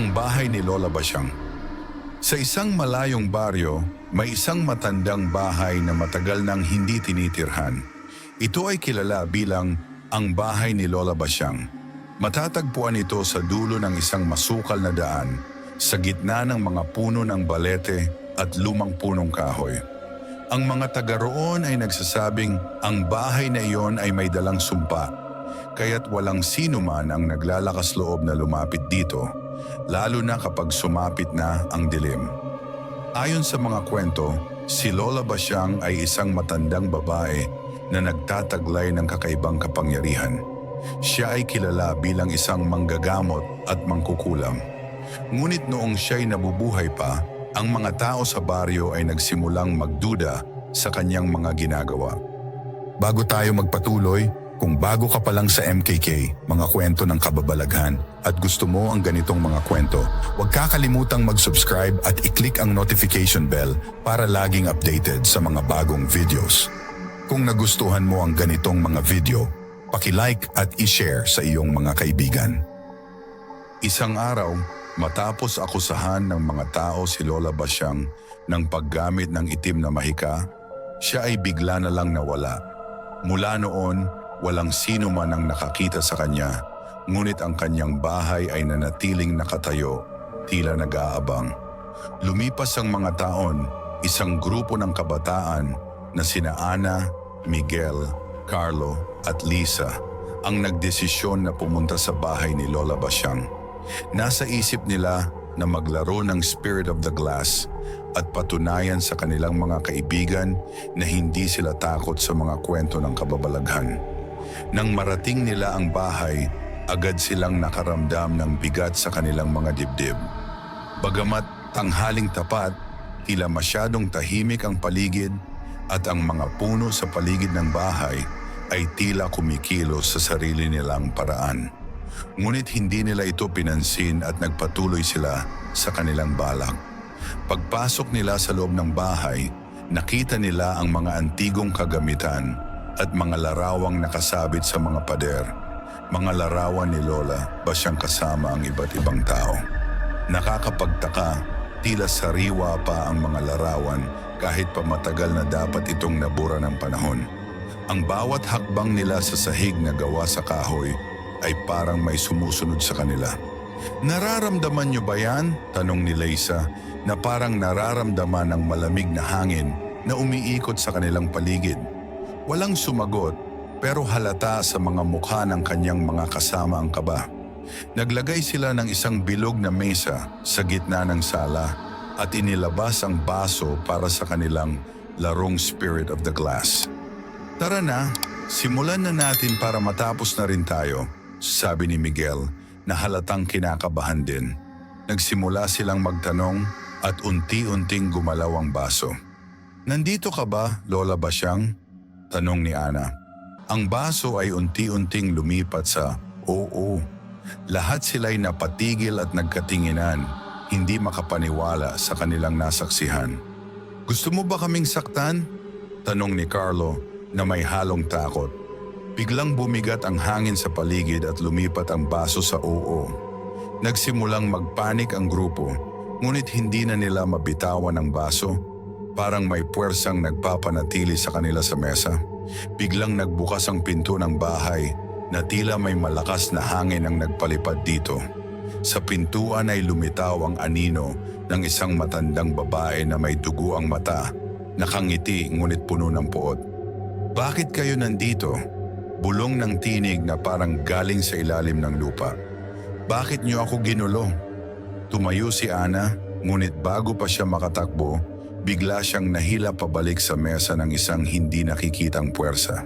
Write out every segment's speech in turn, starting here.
ang bahay ni Lola Basyang. Sa isang malayong baryo, may isang matandang bahay na matagal nang hindi tinitirhan. Ito ay kilala bilang ang bahay ni Lola Basyang. Matatagpuan ito sa dulo ng isang masukal na daan, sa gitna ng mga puno ng balete at lumang punong kahoy. Ang mga taga roon ay nagsasabing ang bahay na iyon ay may dalang sumpa, kaya't walang sino man ang naglalakas loob na lumapit dito, lalo na kapag sumapit na ang dilim. Ayon sa mga kwento, si Lola Basyang ay isang matandang babae na nagtataglay ng kakaibang kapangyarihan. Siya ay kilala bilang isang manggagamot at mangkukulam. Ngunit noong siya'y nabubuhay pa, ang mga tao sa baryo ay nagsimulang magduda sa kanyang mga ginagawa. Bago tayo magpatuloy, kung bago ka pa lang sa MKK, mga kwento ng kababalaghan, at gusto mo ang ganitong mga kwento, huwag kakalimutang mag-subscribe at i-click ang notification bell para laging updated sa mga bagong videos. Kung nagustuhan mo ang ganitong mga video, paki-like at i-share sa iyong mga kaibigan. Isang araw, matapos akusahan ng mga tao si Lola Basyang ng paggamit ng itim na mahika, siya ay bigla na lang nawala. Mula noon, walang sino man ang nakakita sa kanya, ngunit ang kanyang bahay ay nanatiling nakatayo, tila nag-aabang. Lumipas ang mga taon, isang grupo ng kabataan na sina Ana, Miguel, Carlo at Lisa ang nagdesisyon na pumunta sa bahay ni Lola Basyang. Nasa isip nila na maglaro ng Spirit of the Glass at patunayan sa kanilang mga kaibigan na hindi sila takot sa mga kwento ng kababalaghan. Nang marating nila ang bahay, agad silang nakaramdam ng bigat sa kanilang mga dibdib. Bagamat tanghaling tapat, tila masyadong tahimik ang paligid at ang mga puno sa paligid ng bahay ay tila kumikilos sa sarili nilang paraan. Ngunit hindi nila ito pinansin at nagpatuloy sila sa kanilang balak. Pagpasok nila sa loob ng bahay, nakita nila ang mga antigong kagamitan at mga larawang nakasabit sa mga pader. Mga larawan ni Lola ba siyang kasama ang iba't ibang tao. Nakakapagtaka, tila sariwa pa ang mga larawan kahit pa matagal na dapat itong nabura ng panahon. Ang bawat hakbang nila sa sahig na gawa sa kahoy ay parang may sumusunod sa kanila. Nararamdaman niyo ba yan? Tanong ni Leisa na parang nararamdaman ng malamig na hangin na umiikot sa kanilang paligid. Walang sumagot pero halata sa mga mukha ng kanyang mga kasama ang kaba. Naglagay sila ng isang bilog na mesa sa gitna ng sala at inilabas ang baso para sa kanilang larong Spirit of the Glass. Tara na, simulan na natin para matapos na rin tayo, sabi ni Miguel na halatang kinakabahan din. Nagsimula silang magtanong at unti-unting gumalaw ang baso. Nandito ka ba, Lola Basyang? Tanong ni Ana. Ang baso ay unti-unting lumipat sa oo. Lahat sila'y napatigil at nagkatinginan, hindi makapaniwala sa kanilang nasaksihan. Gusto mo ba kaming saktan? Tanong ni Carlo na may halong takot. Biglang bumigat ang hangin sa paligid at lumipat ang baso sa oo. Nagsimulang magpanik ang grupo, ngunit hindi na nila mabitawan ang baso. Parang may puwersang nagpapanatili sa kanila sa mesa. Biglang nagbukas ang pinto ng bahay na tila may malakas na hangin ang nagpalipad dito. Sa pintuan ay lumitaw ang anino ng isang matandang babae na may dugo ang mata, nakangiti ngunit puno ng puot. Bakit kayo nandito? Bulong ng tinig na parang galing sa ilalim ng lupa. Bakit niyo ako ginulo? Tumayo si Ana, ngunit bago pa siya makatakbo, bigla siyang nahila pabalik sa mesa ng isang hindi nakikitang puwersa.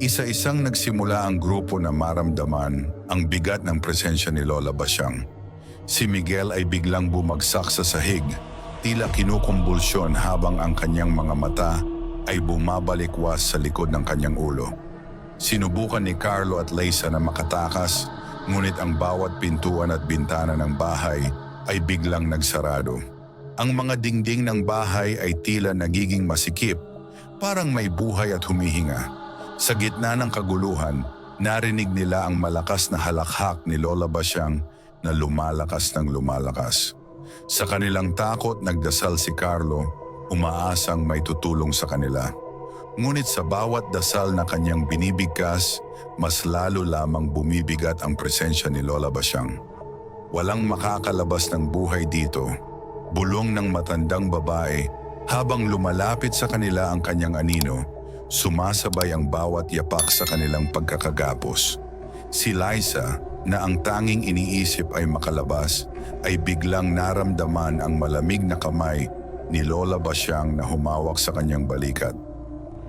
Isa-isang nagsimula ang grupo na maramdaman ang bigat ng presensya ni Lola Basyang. Si Miguel ay biglang bumagsak sa sahig, tila kinukumbulsyon habang ang kanyang mga mata ay bumabalikwas sa likod ng kanyang ulo. Sinubukan ni Carlo at Leisa na makatakas, ngunit ang bawat pintuan at bintana ng bahay ay biglang nagsarado. Ang mga dingding ng bahay ay tila nagiging masikip, parang may buhay at humihinga. Sa gitna ng kaguluhan, narinig nila ang malakas na halakhak ni Lola Basyang na lumalakas ng lumalakas. Sa kanilang takot, nagdasal si Carlo, umaasang may tutulong sa kanila. Ngunit sa bawat dasal na kanyang binibigkas, mas lalo lamang bumibigat ang presensya ni Lola Basyang. Walang makakalabas ng buhay dito. Bulong ng matandang babae habang lumalapit sa kanila ang kanyang anino, sumasabay ang bawat yapak sa kanilang pagkakagapos. Si Liza, na ang tanging iniisip ay makalabas, ay biglang naramdaman ang malamig na kamay ni Lola Basyang na humawak sa kanyang balikat.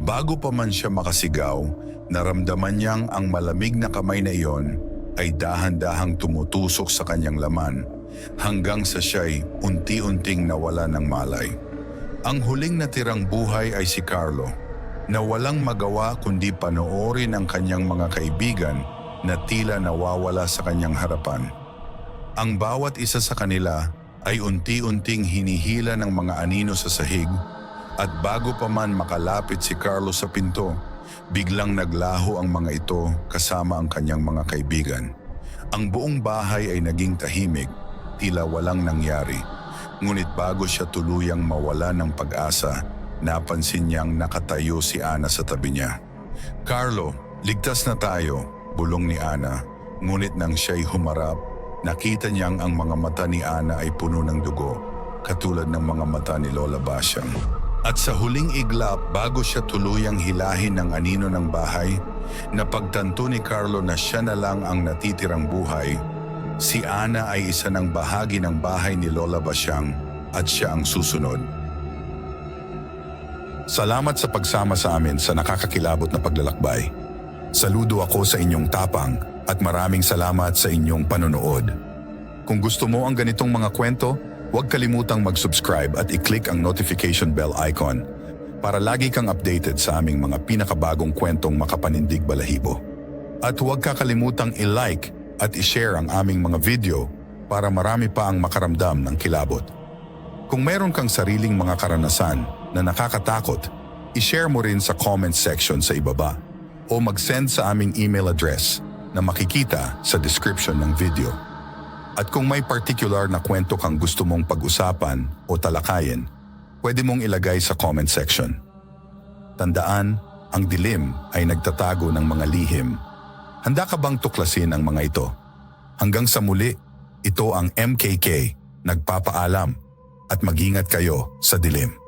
Bago pa man siya makasigaw, naramdaman niyang ang malamig na kamay na iyon ay dahan-dahang tumutusok sa kanyang laman hanggang sa siya'y unti-unting nawala ng malay. Ang huling natirang buhay ay si Carlo na walang magawa kundi panoorin ang kanyang mga kaibigan na tila nawawala sa kanyang harapan. Ang bawat isa sa kanila ay unti-unting hinihila ng mga anino sa sahig at bago pa man makalapit si Carlos sa pinto, biglang naglaho ang mga ito kasama ang kanyang mga kaibigan. Ang buong bahay ay naging tahimik, tila walang nangyari. Ngunit bago siya tuluyang mawala ng pag-asa, napansin niyang nakatayo si Ana sa tabi niya. Carlo, ligtas na tayo, bulong ni Ana. Ngunit nang siya'y humarap, nakita niyang ang mga mata ni Ana ay puno ng dugo, katulad ng mga mata ni Lola Basyang. At sa huling iglap bago siya tuluyang hilahin ng anino ng bahay, napagtanto ni Carlo na siya na lang ang natitirang buhay. Si Ana ay isa ng bahagi ng bahay ni Lola Basyang at siya ang susunod. Salamat sa pagsama sa amin sa nakakakilabot na paglalakbay. Saludo ako sa inyong tapang at maraming salamat sa inyong panonood. Kung gusto mo ang ganitong mga kwento, huwag kalimutang mag-subscribe at i-click ang notification bell icon para lagi kang updated sa aming mga pinakabagong kwentong makapanindig balahibo. At huwag kakalimutang i-like at i-share ang aming mga video para marami pa ang makaramdam ng kilabot. Kung meron kang sariling mga karanasan na nakakatakot, i-share mo rin sa comment section sa ibaba o mag-send sa aming email address na makikita sa description ng video. At kung may particular na kwento kang gusto mong pag-usapan o talakayin, pwede mong ilagay sa comment section. Tandaan, ang dilim ay nagtatago ng mga lihim. Handa ka bang tuklasin ang mga ito? Hanggang sa muli, ito ang MKK, nagpapaalam at mag-ingat kayo sa dilim.